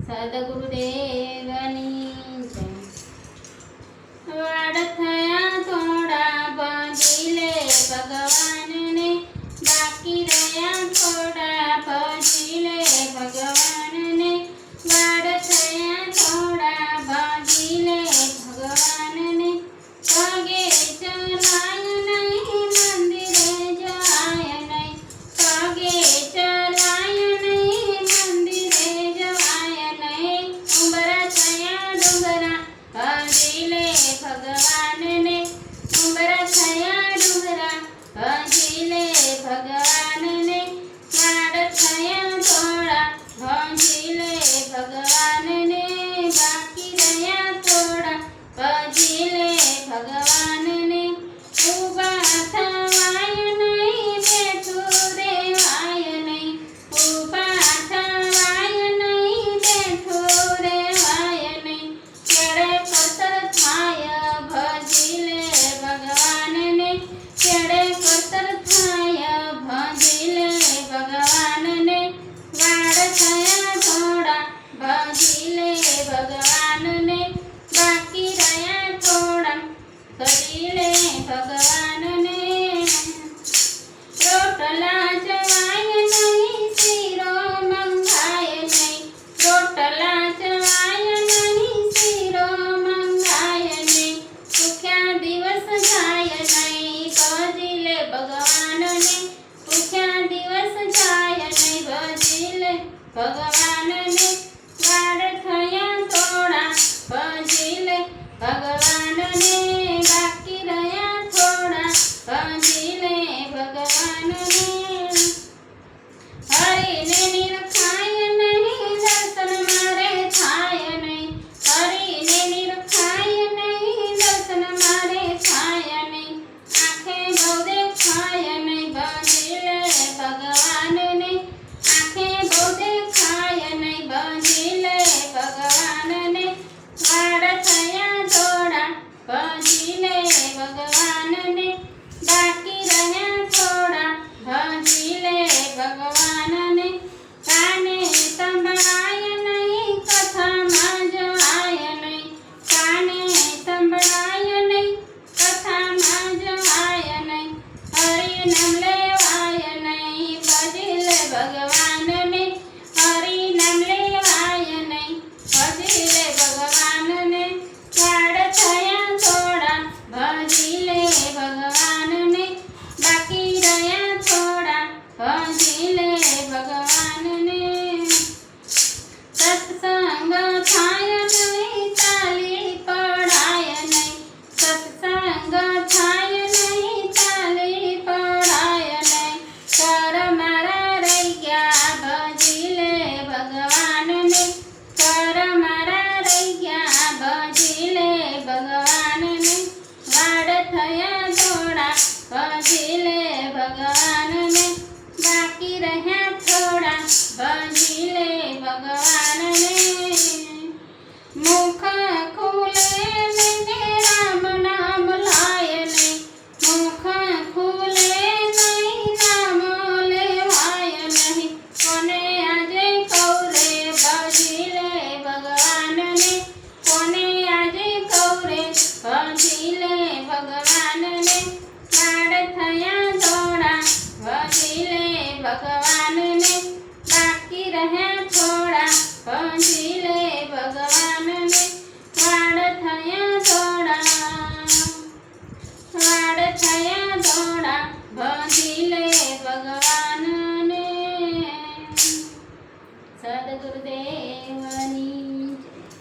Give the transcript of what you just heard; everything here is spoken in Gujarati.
સદગુરુદેવની વાડ થયા થોડા પગલે ભગવાન થયા થોડા ભજી લે ભગવાનને બાકી રહ્યા થોડા ભજી લે ભગવાન થોડા હજી લે ભગવાનને બાકી રહે થોડા. હજી લે ભગવાનને વાડ થયા થોડા વાડ થયા થોડા ભજી લે ભગવાન